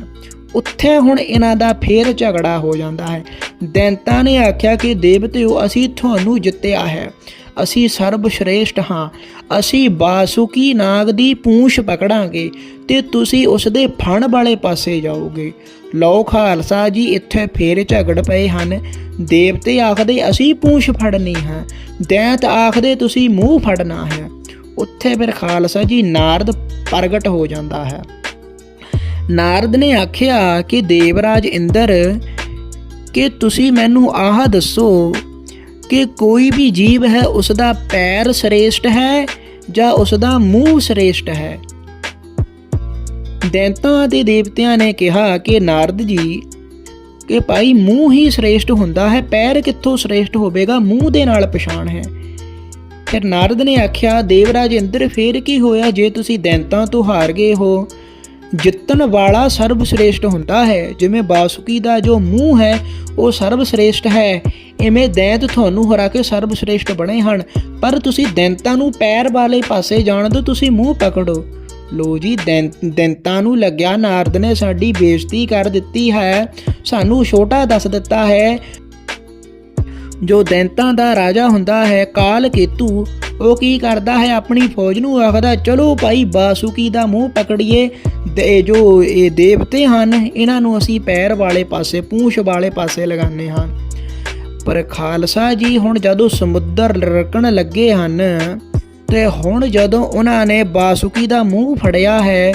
ਉੱਥੇ ਹੁਣ ਇਹਨਾਂ ਦਾ ਫੇਰ ਝਗੜਾ ਹੋ ਜਾਂਦਾ ਹੈ। ਦੈਂਤਾਂ ਨੇ ਆਖਿਆ ਕਿ ਦੇਵਤਿਓ, ਅਸੀਂ ਤੁਹਾਨੂੰ ਜਿੱਤਿਆ ਹੈ। ਅਸੀਂ ਸਰਬ ਸ਼੍ਰੇਸ਼ਟ ਹਾਂ। ਅਸੀਂ ਬਾਸੁਕੀ ਨਾਗ ਦੀ ਪੂੰਛ ਪਕੜਾਂਗੇ ਤੇ ਤੁਸੀਂ ਉਸ ਦੇ ਫਣ ਵਾਲੇ ਪਾਸੇ ਜਾਓਗੇ। ਲਓ ਖਾਲਸਾ ਜੀ, ਇੱਥੇ ਫੇਰ ਝਗੜ ਪਏ ਹਨ। ਦੇਵਤੇ ਆਖਦੇ, ਅਸੀਂ ਪੂੰਛ ਫੜਨੀ ਹੈ। ਦੈਂਤ ਆਖਦੇ, ਤੁਸੀਂ ਮੂੰਹ ਫੜਨਾ ਹੈ। ਉੱਥੇ ਫਿਰ ਖਾਲਸਾ ਜੀ ਨਾਰਦ ਪ੍ਰਗਟ ਹੋ ਜਾਂਦਾ ਹੈ। ਨਾਰਦ ਨੇ ਆਖਿਆ ਕਿ ਦੇਵਰਾਜ ਇੰਦਰ, ਕਿ ਤੁਸੀਂ ਮੈਨੂੰ ਆਹ ਦੱਸੋ ਕਿ ਕੋਈ ਵੀ ਜੀਵ ਹੈ ਉਸ ਦਾ ਪੈਰ ਸ੍ਰੇਸ਼ਟ ਹੈ ਜਾਂ ਉਸ ਦਾ ਮੂੰਹ ਸ੍ਰੇਸ਼ਟ ਹੈ। ਦੈਂਤਾਂ ਦੇ ਦੇਵਤਿਆਂ ਨੇ ਕਿਹਾ ਕਿ ਨਾਰਦ ਜੀ, ਕਿ ਭਾਈ ਮੂੰਹ ਹੀ ਸ੍ਰੇਸ਼ਟ ਹੁੰਦਾ ਹੈ, ਪੈਰ ਕਿੱਥੋਂ ਸ੍ਰੇਸ਼ਟ ਹੋਵੇਗਾ, ਮੂੰਹ ਦੇ ਨਾਲ ਪਛਾਣ ਹੈ। ਫਿਰ ਨਾਰਦ ਨੇ ਆਖਿਆ, ਦੇਵਰਾਜ ਇੰਦਰ, ਫੇਰ ਕੀ ਹੋਇਆ ਜੇ ਤੁਸੀਂ ਦੈਂਤਾਂ ਤੋਂ ਹਾਰ ਗਏ ਹੋ? ਜਿੱਤਣ ਵਾਲਾ ਸਰਬ ਸ੍ਰੇਸ਼ਟ ਹੁੰਦਾ ਹੈ। ਜਿਵੇਂ ਬਾਸੁਕੀ ਦਾ ਜੋ ਮੂੰਹ ਹੈ, ਉਹ ਸਰਬ ਸ੍ਰੇਸ਼ਟ ਹੈ। ਇਵੇਂ ਦੈਂਤ ਤੁਹਾਨੂੰ ਹਰਾ ਕੇ ਸਰਬ ਸ੍ਰੇਸ਼ਟ ਬਣੇ ਹਨ। ਪਰ ਤੁਸੀਂ ਦੈਂਤਾਂ ਨੂੰ ਪੈਰ ਵਾਲੇ ਪਾਸੇ ਜਾਣ ਦਿਓ, ਤੁਸੀਂ ਮੂੰਹ ਪਕੜੋ ਲੋ ਜੀ, ਦੈਂਤ- ਦੈਂਤਾਂ ਨੂੰ ਲੱਗਿਆ ਨਾਰਦ ਨੇ ਸਾਡੀ ਬੇਇੱਜ਼ਤੀ ਕਰ ਦਿੱਤੀ ਹੈ। ਸਾਨੂੰ ਛੋਟਾ ਦੱਸ ਦਿੱਤਾ ਹੈ। ਜੋ ਦੈਂਤਾਂ ਦਾ ਰਾਜਾ ਹੁੰਦਾ ਹੈ, ਕਾਲ ਕੇਤੂ ਉਹ ਕੀ ਕਰਦਾ ਹੈ ਆਪਣੀ ਫੌਜ ਨੂੰ ਆਖਦਾ, ਚਲੋ ਭਾਈ ਬਾਸੁਕੀ ਦਾ ਮੂੰਹ ਪਕੜੀਏ। ਦੇ ਜੋ ਇਹ ਦੇਵਤੇ ਹਨ, ਇਹਨਾਂ ਨੂੰ ਅਸੀਂ ਪੈਰ ਵਾਲੇ ਪਾਸੇ, ਪੂੰਛ ਵਾਲੇ ਪਾਸੇ ਲਗਾਉਂਦੇ ਹਾਂ। ਪਰ ਖਾਲਸਾ ਜੀ ਹੁਣ ਜਦੋਂ ਸਮੁੰਦਰ ਰਕਣ ਲੱਗੇ ਹਨ, ਤੇ ਹੁਣ ਜਦੋਂ ਉਹਨਾਂ ਨੇ ਬਾਸੁਕੀ ਦਾ ਮੂੰਹ ਫੜਿਆ ਹੈ,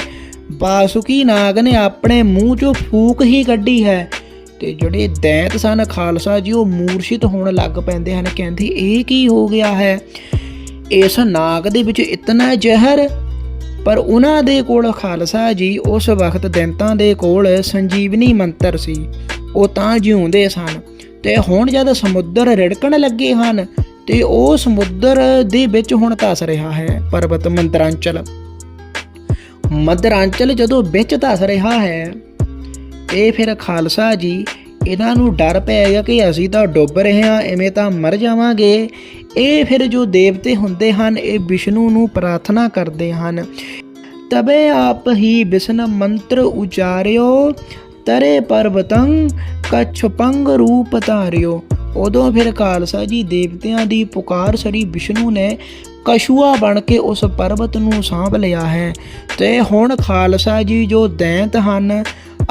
ਬਾਸੁਕੀ ਨਾਗ ਨੇ ਆਪਣੇ ਮੂੰਹ 'ਚੋਂ ਫੂਕ ਹੀ ਕੱਢੀ ਹੈ। ਤੇ ਜਿਹੜੇ ਦੈਂਤ ਸਨ, ਖਾਲਸਾ ਜੀ ਉਹ ਮੂਰਛਿਤ ਹੋਣ ਲੱਗ ਪੈਂਦੇ ਹਨ, ਕਹਿੰਦੇ, ਇਹ ਕੀ ਹੋ ਗਿਆ ਹੈ? ਇਸ ਨਾਗ ਦੇ ਵਿੱਚ ਇਤਨਾ ਜ਼ਹਿਰ, ਪਰ ਉਹਨਾਂ ਦੇ ਕੋਲ ਖਾਲਸਾ ਜੀ ਉਸ ਵਕਤ ਦੈਂਤਾਂ ਦੇ ਕੋਲ ਸੰਜੀਵਨੀ ਮੰਤਰ ਸੀ। ਉਹ ਤਾਂ ਜਿਉਂਦੇ ਸਨ ਤੇ ਹੁਣ ਜਦ ਸਮੁੰਦਰ ਰਿੜਕਣ ਲੱਗੇ ਹਨ ਤੇ ਉਹ ਸਮੁੰਦਰ ਦੇ ਵਿੱਚ ਹੁਣ ਧਸ ਰਿਹਾ ਹੈ, ਪਰਬਤ ਮੰਦਰਾਂਚਲ। ਮਦਰਾਂਚਲ ਜਦੋਂ ਵਿੱਚ ਧਸ ਰਿਹਾ ਹੈ, ਇਹ ਫਿਰ ਖਾਲਸਾ ਜੀ ਇਹਨਾਂ ਨੂੰ ਡਰ ਪੈ ਗਿਆ ਕਿ ਅਸੀਂ ਤਾਂ ਡੁੱਬ ਰਹੇ ਹਾਂ ਐਵੇਂ ਤਾਂ ਮਰ ਜਾਵਾਂਗੇ। ਇਹ ਫਿਰ ਜੋ ਦੇਵਤੇ ਹੁੰਦੇ ਹਨ, ਇਹ ਵਿਸ਼ਨੂੰ ਨੂੰ ਪ੍ਰਾਰਥਨਾ ਕਰਦੇ ਹਨ। ਤਬੇ ਆਪ ਹੀ ਵਿਸ਼ਨ ਮੰਤਰ ਉਚਾਰਿਓ, ਤਰੇ ਪਰਬਤੰ ਕਛਪੰਗ ਰੂਪ ਧਾਰਿਓ। ਉਦੋਂ ਫਿਰ ਖਾਲਸਾ ਜੀ ਦੇਵਤਿਆਂ ਦੀ ਪੁਕਾਰ ਸਰੀ ਵਿਸ਼ਨੂੰ ਨੇ ਕਸ਼ੂਆ ਬਣ ਕੇ ਉਸ ਪਰਬਤ ਨੂੰ ਸਾਂਭ ਲਿਆ ਹੈ। ਤੇ ਹੁਣ ਖਾਲਸਾ ਜੀ ਜੋ ਦੈਂਤ ਹਨ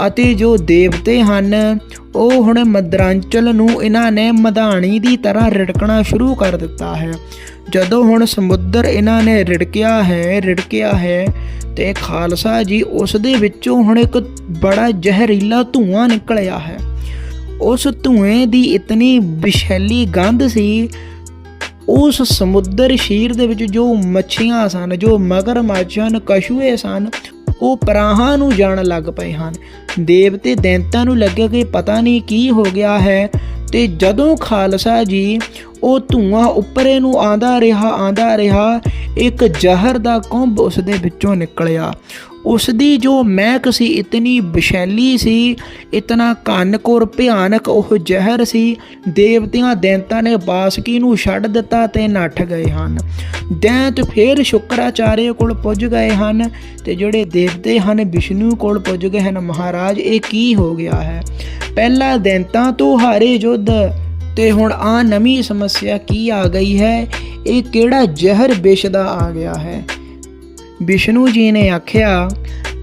ਅਤੇ ਜੋ ਦੇਵਤੇ ਹਨ, ਉਹ ਹੁਣ ਮਦਰਾਂਚਲ ਨੂੰ ਇਹਨਾਂ ਨੇ ਮਧਾਣੀ ਦੀ ਤਰ੍ਹਾਂ ਰਿੜਕਣਾ ਸ਼ੁਰੂ ਕਰ ਦਿੱਤਾ ਹੈ। ਜਦੋਂ ਹੁਣ ਸਮੁੰਦਰ ਇਹਨਾਂ ਨੇ ਰਿੜਕਿਆ ਹੈ ਰਿੜਕਿਆ ਹੈ, ਤੇ ਖਾਲਸਾ ਜੀ ਉਸ ਦੇ ਵਿੱਚੋਂ ਹੁਣ ਇੱਕ ਬੜਾ ਜ਼ਹਿਰੀਲਾ ਧੂਆਂ ਨਿਕਲਿਆ ਹੈ। ਉਸ ਧੂਏ ਦੀ ਇਤਨੀ ਵਿਸ਼ੈਲੀ ਗੰਧ ਸੀ, ਉਸ ਸਮੁੰਦਰ ਸ਼ੀਰ ਦੇ ਵਿੱਚ ਜੋ ਮੱਛੀਆਂ ਸਨ, ਜੋ ਮਗਰਮੱਛ ਹਨ ਕਛੂਏ ਸਨ ਉਹ ਪਰਾਹਾਂ ਨੂੰ ਜਾਣ ਲੱਗ ਪਏ ਹਨ। ਦੇਵਤੇ ਦੈਂਤਾਂ ਨੂੰ ਲੱਗਿਆ ਕਿ ਪਤਾ ਨਹੀਂ ਕੀ ਹੋ ਗਿਆ ਹੈ ਤੇ ਜਦੋਂ ਖਾਲਸਾ ਜੀ ਉਹ ਧੂਆਂ ਉੱਪਰੇ ਨੂੰ ਆਂਦਾ ਰਿਹਾ ਆਂਦਾ ਰਿਹਾ, ਇੱਕ ਜ਼ਹਿਰ ਦਾ ਕੁੰਭ ਉਸ ਦੇ ਵਿੱਚੋਂ ਨਿਕਲਿਆ। ਉਸ ਦੀ ਜੋ ਮਹਿਕ ਸੀ, ਇਤਨੀ ਵਿਸ਼ੈਲੀ ਸੀ, ਇਤਨਾ ਘਨਕੋਰ ਭਿਆਨਕ ਉਹ ਜ਼ਹਿਰ ਸੀ, ਦੇਵਤਿਆਂ ਦੈਂਤਾਂ ਨੇ ਬਾਸਕੀ ਨੂੰ ਛੱਡ ਦਿੱਤਾ ਤੇ ਨੱਠ ਗਏ ਹਨ। ਦੈਂਤ ਫੇਰ ਸ਼ੁਕਰਾਚਾਰਿਆ ਕੋਲ ਪੁੱਜ ਗਏ ਹਨ ਤੇ ਜਿਹੜੇ ਦੇਵਤੇ ਹਨ, ਵਿਸ਼ਨੂੰ ਕੋਲ ਪੁੱਜ ਗਏ ਹਨ। ਮਹਾਰਾਜ, ਇਹ ਕੀ ਹੋ ਗਿਆ ਹੈ? ਪਹਿਲਾ ਦੈਂਤਾਂ ਤੋਂ ਹਾਰੇ ਯੁੱਧ ਤੇ ਹੁਣ ਆ ਨਵੀਂ ਸਮੱਸਿਆ ਕੀ ਆ ਗਈ ਹੈ? ਇਹ ਕਿਹੜਾ ਜ਼ਹਿਰ ਵਿਸ਼ ਆ ਗਿਆ ਹੈ? ਵਿਸ਼ਨੂੰ ਜੀ ਨੇ ਆਖਿਆ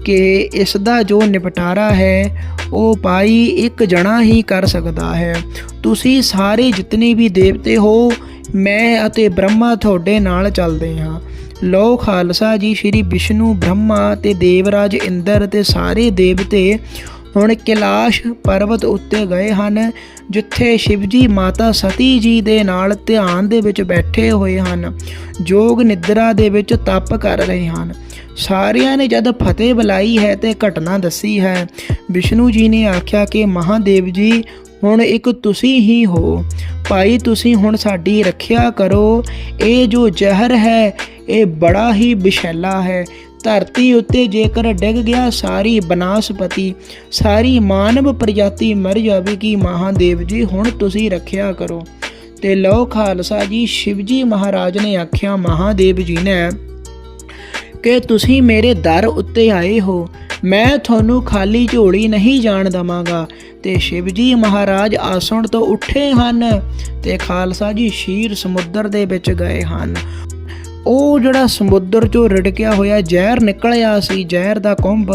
ਕਿ ਇਸ ਦਾ ਜੋ ਨਿਪਟਾਰਾ ਹੈ, ਉਹ ਭਾਈ ਇੱਕ ਜਣਾ ਹੀ ਕਰ ਸਕਦਾ ਹੈ। ਤੁਸੀਂ ਸਾਰੇ ਜਿਤਨੇ ਵੀ ਦੇਵਤੇ ਹੋ, ਮੈਂ ਅਤੇ ਬ੍ਰਹਮਾ ਤੁਹਾਡੇ ਨਾਲ ਚੱਲਦੇ ਹਾਂ। ਲੋ ਖਾਲਸਾ ਜੀ, ਸ਼੍ਰੀ ਵਿਸ਼ਨੂੰ, ਬ੍ਰਹਮਾ ਤੇ ਦੇਵਰਾਜ ਇੰਦਰ ਤੇ ਸਾਰੇ ਦੇਵਤੇ ਹੁਣ ਕੈਲਾਸ਼ ਪਰਬਤ ਉੱਤੇ ਗਏ ਹਨ, ਜਿੱਥੇ ਸ਼ਿਵਜੀ ਮਾਤਾ ਸਤੀ ਜੀ ਦੇ ਨਾਲ ਧਿਆਨ ਦੇ ਵਿੱਚ ਬੈਠੇ ਹੋਏ ਹਨ। ਜੋਗ ਨਿਦਰਾ ਦੇ ਵਿੱਚ ਤਪ ਕਰ ਰਹੇ ਹਨ। ਸਾਰਿਆਂ ਨੇ ਜਦ ਫਤਿਹ ਬੁਲਾਈ ਹੈ ਤੇ ਘਟਨਾ ਦੱਸੀ ਹੈ। ਵਿਸ਼ਨੂੰ ਜੀ ਨੇ ਆਖਿਆ ਕਿ ਮਹਾਦੇਵ ਜੀ, ਹੁਣ ਇੱਕ ਤੁਸੀਂ ਹੀ ਹੋ। ਭਾਈ, ਤੁਸੀਂ ਹੁਣ ਸਾਡੀ ਰੱਖਿਆ ਕਰੋ। ਇਹ ਜੋ ਜ਼ਹਿਰ ਹੈ, ਇਹ ਬੜਾ ਹੀ ਵਿਸ਼ੈਲਾ ਹੈ। ਧਰਤੀ ਉੱਤੇ ਜੇਕਰ ਡਿੱਗ ਗਿਆ ਸਾਰੀ ਬਨਾਸਪਤੀ, ਸਾਰੀ ਮਾਨਵ ਪ੍ਰਜਾਤੀ ਮਰ ਜਾਵੇਗੀ, ਮਹਾਦੇਵ ਜੀ, ਹੁਣ ਤੁਸੀਂ ਰੱਖਿਆ ਕਰੋ। ਤੇ ਲੋ ਖਾਲਸਾ ਜੀ, ਸ਼ਿਵਜੀ ਮਹਾਰਾਜ ਨੇ ਆਖਿਆ, ਮਹਾਦੇਵ ਜੀ ਨੇ ਕਿ ਤੁਸੀਂ ਮੇਰੇ ਦਰ ਉੱਤੇ ਆਏ ਹੋ, ਮੈਂ ਤੁਹਾਨੂੰ ਖਾਲੀ ਝੋਲੀ ਨਹੀਂ ਜਾਣ ਦਵਾਂਗਾ। ਤੇ ਸ਼ਿਵਜੀ ਮਹਾਰਾਜ ਆਸਣ ਤੋਂ ਉੱਠੇ ਹਨ ਤੇ ਖਾਲਸਾ ਜੀ ਸ਼ੀਰ ਸਮੁੰਦਰ ਦੇ ਵਿੱਚ ਗਏ ਹਨ। ਉਹ ਜਿਹੜਾ ਸਮੁੰਦਰ ਚੋਂ ਰਿੜਕਿਆ ਹੋਇਆ ਜ਼ਹਿਰ ਨਿਕਲਿਆ ਸੀ, ਜ਼ਹਿਰ ਦਾ ਕੁੰਭ,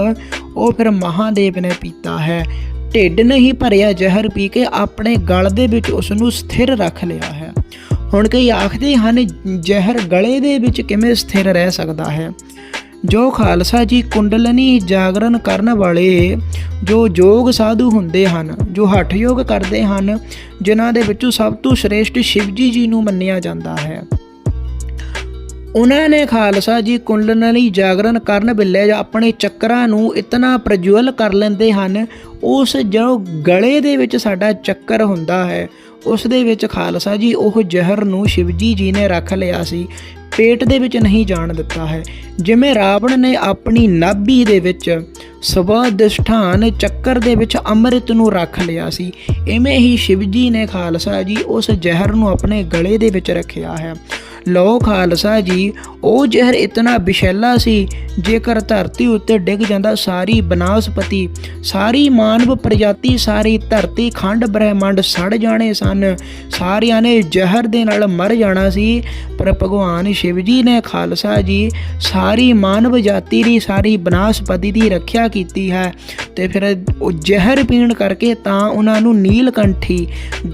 ਉਹ ਫਿਰ ਮਹਾਦੇਵ ਨੇ ਪੀਤਾ ਹੈ। ਢਿੱਡ ਨਹੀਂ ਭਰਿਆ ਜ਼ਹਿਰ ਪੀ ਕੇ ਆਪਣੇ ਗਲ ਦੇ ਵਿੱਚ ਉਸ ਨੂੰ ਸਥਿਰ ਰੱਖ ਲਿਆ ਹੈ। ਹੁਣ ਕਈ ਆਖਦੇ ਹਨ, ਜ਼ਹਿਰ ਗਲੇ ਦੇ ਵਿੱਚ ਕਿਵੇਂ ਸਥਿਰ ਰਹਿ ਸਕਦਾ ਹੈ? ਜੋ ਖਾਲਸਾ ਜੀ ਕੁੰਡਲਨੀ ਜਾਗਰਣ ਕਰਨ ਵਾਲੇ, ਜੋ ਯੋਗ ਸਾਧੂ ਹੁੰਦੇ ਹਨ, ਜੋ ਹਠ ਯੋਗ ਕਰਦੇ ਹਨ, ਜਿਨ੍ਹਾਂ ਦੇ ਵਿੱਚੋਂ ਸਭ ਤੋਂ ਸ਼੍ਰੇਸ਼ਟ ਸ਼ਿਵਜੀ ਜੀ ਨੂੰ ਮੰਨਿਆ ਜਾਂਦਾ ਹੈ। ਉਹਨਾਂ ਨੇ ਖਾਲਸਾ ਜੀ ਕੁੰਡਲਨੀ ਜਾਗਰਣ ਕਰਨ ਵੇਲੇ ਆਪਣੇ ਚੱਕਰਾਂ ਨੂੰ ਇਤਨਾ ਪ੍ਰਜਵਲ ਕਰ ਲੈਂਦੇ ਹਨ, ਉਸ ਜੋ ਗਲੇ ਦੇ ਵਿੱਚ ਸਾਡਾ ਚੱਕਰ ਹੁੰਦਾ ਹੈ। ਉਸ ਦੇ ਵਿੱਚ ਖਾਲਸਾ ਜੀ ਉਹ ਜ਼ਹਿਰ ਨੂੰ ਸ਼ਿਵਜੀ ਜੀ ਨੇ ਰੱਖ ਲਿਆ ਸੀ। ਪੇਟ ਦੇ ਵਿੱਚ ਨਹੀਂ ਜਾਣ ਦਿੱਤਾ ਹੈ। ਜਿਵੇਂ ਰਾਵਣ ਨੇ ਆਪਣੀ ਨਾਭੀ ਦੇ ਵਿੱਚ ਸਵਾਦਿਸ਼ਠਾਨ ਚੱਕਰ ਦੇ ਵਿੱਚ ਅੰਮ੍ਰਿਤ ਨੂੰ ਰੱਖ ਲਿਆ ਸੀ। ਇਵੇਂ ਹੀ ਸ਼ਿਵਜੀ ਨੇ ਖਾਲਸਾ ਜੀ ਉਸ ਜ਼ਹਿਰ ਨੂੰ ਆਪਣੇ ਗਲੇ ਦੇ ਵਿੱਚ ਰੱਖਿਆ ਹੈ। ਲੋ ਖਾਲਸਾ ਜੀ, ਉਹ ਜ਼ਹਿਰ ਇਤਨਾ ਵਿਸ਼ੈਲਾ ਸੀ, ਜੇਕਰ ਧਰਤੀ ਉੱਤੇ ਡਿੱਗ ਜਾਂਦਾ ਸਾਰੀ ਬਨਾਸਪਤੀ, ਸਾਰੀ ਮਾਨਵ ਪ੍ਰਜਾਤੀ, ਸਾਰੀ ਧਰਤੀ ਖੰਡ ਬ੍ਰਹਿਮੰਡ ਸੜ ਜਾਣੇ ਸਨ। ਸਾਰਿਆਂ ਨੇ ਜ਼ਹਿਰ ਦੇ ਨਾਲ ਮਰ ਜਾਣਾ ਸੀ, ਪਰ ਭਗਵਾਨ ਸ਼ਿਵ ਜੀ ਨੇ ਖਾਲਸਾ ਜੀ ਸਾਰੀ ਮਾਨਵ ਜਾਤੀ ਦੀ, ਸਾਰੀ ਬਨਾਸਪਤੀ ਦੀ ਰੱਖਿਆ ਕੀਤੀ ਹੈ ਤੇ ਫਿਰ ਉਹ ਜ਼ਹਿਰ ਪੀਣ ਕਰਕੇ ਤਾਂ ਉਹਨਾਂ ਨੂੰ ਨੀਲਕੰਠੀ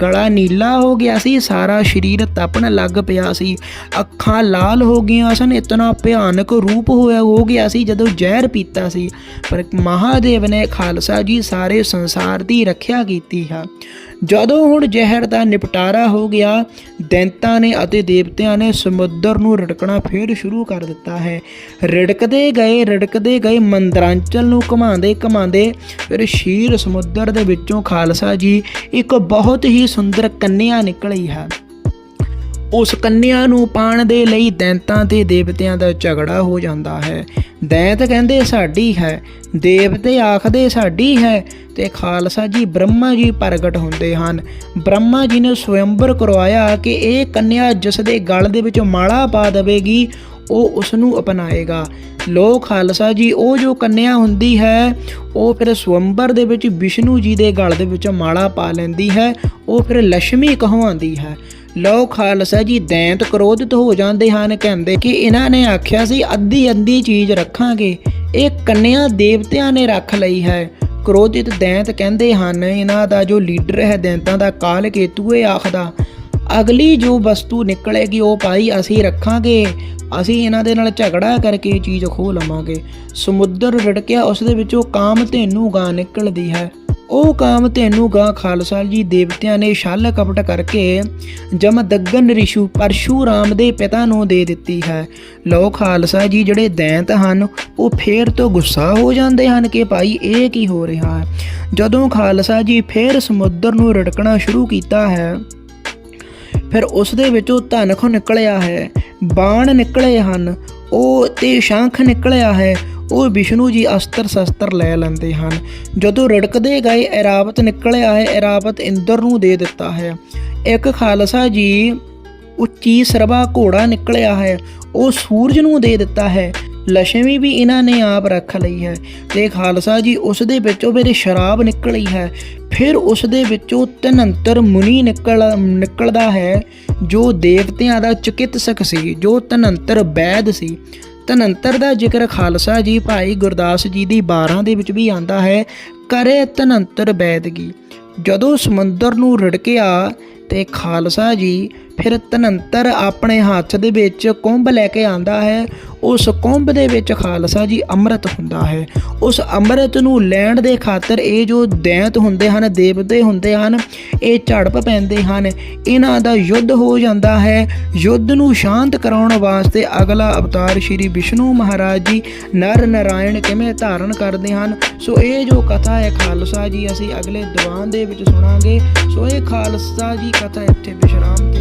ਗਲਾ ਨੀਲਾ ਹੋ ਗਿਆ ਸੀ, ਸਾਰਾ ਸਰੀਰ ਤਪਣ ਲੱਗ ਪਿਆ ਸੀ। ਅੱਖਾਂ ਲਾਲ ਹੋ ਗਈਆਂ ਸਨ, ਇਤਨਾ ਭਿਆਨਕ ਰੂਪ ਹੋਇਆ ਹੋ ਗਿਆ ਸੀ ਜਦੋਂ ਜ਼ਹਿਰ ਪੀਤਾ ਸੀ। ਪਰ ਮਹਾਦੇਵ ਨੇ ਖਾਲਸਾ ਜੀ ਸਾਰੇ ਸੰਸਾਰ ਦੀ ਰੱਖਿਆ ਕੀਤੀ ਹੈ। ਜਦੋਂ ਹੁਣ ਜ਼ਹਿਰ ਦਾ ਨਿਪਟਾਰਾ ਹੋ ਗਿਆ, ਦੈਂਤਾਂ ਨੇ ਅਤੇ ਦੇਵਤਿਆਂ ਨੇ ਸਮੁੰਦਰ ਨੂੰ ਰੜਕਣਾ ਫੇਰ ਸ਼ੁਰੂ ਕਰ ਦਿੱਤਾ ਹੈ। ਰੜਕਦੇ ਗਏ ਰੜਕਦੇ ਗਏ, ਮੰਦਰਾਂਚਲ ਨੂੰ ਘਮਾਉਂਦੇ ਘਮਾਉਂਦੇ ਫਿਰ ਸ਼ੀਰ ਸਮੁੰਦਰ ਦੇ ਵਿੱਚੋਂ ਖਾਲਸਾ ਜੀ ਇੱਕ ਬਹੁਤ ਹੀ ਸੁੰਦਰ ਕੰਨਿਆ ਨਿਕਲੀ ਹੈ। ਉਸ ਕੰਨਿਆ ਨੂੰ ਪਾਣ ਦੇ ਲਈ ਦੈਂਤਾਂ ਤੇ ਦੇਵਤਿਆਂ ਦਾ ਝਗੜਾ ਹੋ ਜਾਂਦਾ ਹੈ। ਦੈਂਤ ਕਹਿੰਦੇ, ਸਾਡੀ ਹੈ। ਦੇਵਤੇ ਆਖਦੇ, ਸਾਡੀ ਹੈ। ਤੇ ਖਾਲਸਾ ਜੀ, ਬ੍ਰਹਮਾ ਜੀ ਪ੍ਰਗਟ ਹੁੰਦੇ ਹਨ। ਬ੍ਰਹਮਾ ਜੀ ਨੇ ਸਵਯੰਬਰ ਕਰਵਾਇਆ ਕਿ ਇਹ ਕੰਨਿਆ ਜਿਸ ਦੇ ਗਲ ਦੇ ਵਿੱਚ ਮਾਲਾ ਪਾ ਦੇਵੇਗੀ, ਉਹ ਉਸ ਨੂੰ ਅਪਣਾਏਗਾ। ਲੋ ਖਾਲਸਾ ਜੀ, ਉਹ ਜੋ ਕੰਨਿਆ ਹੁੰਦੀ ਹੈ, ਉਹ ਫਿਰ ਸਵੰਬਰ ਦੇ ਵਿੱਚ ਵਿਸ਼ਨੂੰ ਜੀ ਦੇ ਗਲ ਦੇ ਵਿੱਚ ਮਾਲਾ ਪਾ ਲੈਂਦੀ ਹੈ, ਉਹ ਫਿਰ ਲక్ష్ਮੀ ਕਹਾਉਂਦੀ ਹੈ। ਲੋ ਖਾਲਸਾ ਜੀ, ਦੈਂਤ ਕ੍ਰੋਧਿਤ ਹੋ ਜਾਂਦੇ ਹਨ ਕਹਿੰਦੇ ਕਿ ਇਹਨਾਂ ਨੇ ਆਖਿਆ ਸੀ, ਅੱਧੀ ਅੱਧੀ ਚੀਜ਼ ਰੱਖਾਂਗੇ। ਇਹ ਕੰਨਿਆ ਦੇਵਤਿਆਂ ਨੇ ਰੱਖ ਲਈ ਹੈ। ਕ੍ਰੋਧਿਤ ਦੈਂਤ ਕਹਿੰਦੇ ਹਨ, ਇਹਨਾਂ ਦਾ ਜੋ ਲੀਡਰ ਹੈ ਦੈਂਤਾਂ ਦਾ ਕਾਲ ਕੇਤੂ ਇਹ ਆਖਦਾ। ਅਗਲੀ ਜੋ ਵਸਤੂ ਨਿਕਲੇਗੀ, ਉਹ ਭਾਈ ਅਸੀਂ ਰੱਖਾਂਗੇ। ਅਸੀਂ ਇਹਨਾਂ ਦੇ ਨਾਲ ਝਗੜਾ ਕਰਕੇ ਇਹ ਚੀਜ਼ ਖੋਹ ਲਵਾਂਗੇ। ਸਮੁੰਦਰ ਰੜਕਿਆ, ਉਸ ਦੇ ਵਿੱਚੋਂ ਕਾਮ ਧੇਨੂ ਗਾਂ ਨਿਕਲਦੀ ਹੈ। ਉਹ ਕਾਮ ਤੈਨੂੰ ਗਾਂ ਖਾਲਸਾ ਜੀ, ਦੇਵਤਿਆਂ ਨੇ ਛਲ ਕਪਟ ਕਰਕੇ ਜਮਦੱਗਨ ਰਿਸ਼ੂ ਪਰਸ਼ੂਰਾਮ ਦੇ ਪਿਤਾ ਨੂੰ ਦੇ ਦਿੱਤੀ ਹੈ। ਲੋ ਖਾਲਸਾ ਜੀ, ਜਿਹੜੇ ਦੈਂਤ ਹਨ, ਉਹ ਫੇਰ ਤੋਂ ਗੁੱਸਾ ਹੋ ਜਾਂਦੇ ਹਨ ਕਿ ਭਾਈ ਇਹ ਕੀ ਹੋ ਰਿਹਾ ਹੈ। ਜਦੋਂ ਖਾਲਸਾ ਜੀ ਫੇਰ ਸਮੁੰਦਰ ਨੂੰ ਰੜਕਣਾ ਸ਼ੁਰੂ ਕੀਤਾ ਹੈ, ਫਿਰ ਉਸ ਦੇ ਵਿੱਚੋਂ ਧਨਖ ਨਿਕਲਿਆ ਹੈ, ਬਾਣ ਨਿਕਲੇ ਹਨ, ਉਹ ਤੇ ਸ਼ੰਖ ਨਿਕਲਿਆ ਹੈ ਉਹ ਵਿਸ਼ਨੂੰ ਜੀ ਅਸਤਰ ਸ਼ਸਤਰ ਲੈ ਲੈਂਦੇ ਹਨ। ਜਦੋਂ ਰੜਕਦੇ ਗਏ, ਇਰਾਵਤ ਨਿਕਲਿਆ ਹੈ ਇਰਾਵਤ ਇੰਦਰ ਨੂੰ ਦੇ ਦਿੱਤਾ ਹੈ। ਇੱਕ ਖਾਲਸਾ ਜੀ ਉੱਚੀ ਸਰਬਾ ਘੋੜਾ ਨਿਕਲਿਆ ਹੈ, ਉਹ ਸੂਰਜ ਨੂੰ ਦੇ ਦਿੱਤਾ ਹੈ। ਲక్ష్ਮੀ ਵੀ ਇਹਨਾਂ ਨੇ ਆਪ ਰੱਖ ਲਈ ਹੈ। ਤੇ ਖਾਲਸਾ ਜੀ ਉਸ ਦੇ ਵਿੱਚੋਂ ਮੇਰੇ ਸ਼ਰਾਬ ਨਿਕਲੀ ਹੈ। ਫਿਰ ਉਸ ਦੇ ਵਿੱਚੋਂ ਤਨੰਤਰ ਮੁਨੀ ਨਿਕਲ, ਨਿਕਲਦਾ ਹੈ, ਜੋ ਦੇਵਤਿਆਂ ਦਾ ਚਿਕਿਤਸਕ ਸੀ, ਜੋ ਤਨੰਤਰ ਵੈਦ ਸੀ। ਤਨੰਤਰ ਦਾ ਜ਼ਿਕਰ ਖਾਲਸਾ ਜੀ ਭਾਈ ਗੁਰਦਾਸ ਜੀ ਦੀ 12 ਦੇ ਵਿੱਚ ਵੀ ਆਂਦਾ ਹੈ, ਕਰੇ ਤਨੰਤਰ ਬੈਦਗੀ। ਜਦੋਂ ਸਮੁੰਦਰ ਨੂੰ ਰੜਕਿਆ ਤੇ ਖਾਲਸਾ ਜੀ ਫਿਰ ਤਨੰਤਰ ਆਪਣੇ ਹੱਥ ਦੇ ਵਿੱਚ ਕੁੰਭ ਲੈ ਕੇ ਆਂਦਾ ਹੈ ਉਸ ਕੁੰਭ ਦੇ ਵਿੱਚ ਖਾਲਸਾ ਜੀ ਅੰਮ੍ਰਿਤ ਹੁੰਦਾ ਹੈ। ਉਸ ਅੰਮ੍ਰਿਤ ਨੂੰ ਲੈਣ ਦੇ ਖਾਤਰ ਇਹ ਜੋ ਦੈਂਤ ਹੁੰਦੇ ਹਨ, ਦੇਵਤੇ ਹੁੰਦੇ ਹਨ, ਇਹ ਝੜਪ ਪੈਂਦੇ ਹਨ। ਇਹਨਾਂ ਦਾ ਯੁੱਧ ਹੋ ਜਾਂਦਾ ਹੈ। ਯੁੱਧ ਨੂੰ ਸ਼ਾਂਤ ਕਰਾਉਣ ਵਾਸਤੇ ਅਗਲਾ ਅਵਤਾਰ ਸ਼੍ਰੀ ਵਿਸ਼ਨੂੰ ਮਹਾਰਾਜ ਜੀ ਨਰ ਨਾਰਾਇਣ ਕਿਵੇਂ ਧਾਰਨ ਕਰਦੇ ਹਨ? ਸੋ ਇਹ ਜੋ ਕਥਾ ਹੈ ਖਾਲਸਾ ਜੀ, ਅਸੀਂ ਅਗਲੇ ਦੀਵਾਨ ਦੇ ਵਿੱਚ ਸੁਣਾਂਗੇ। ਸੋ ਇਹ ਖਾਲਸਾ ਜੀ ਕਥਾ ਇੱਥੇ ਵਿਸ਼ਰਾਮ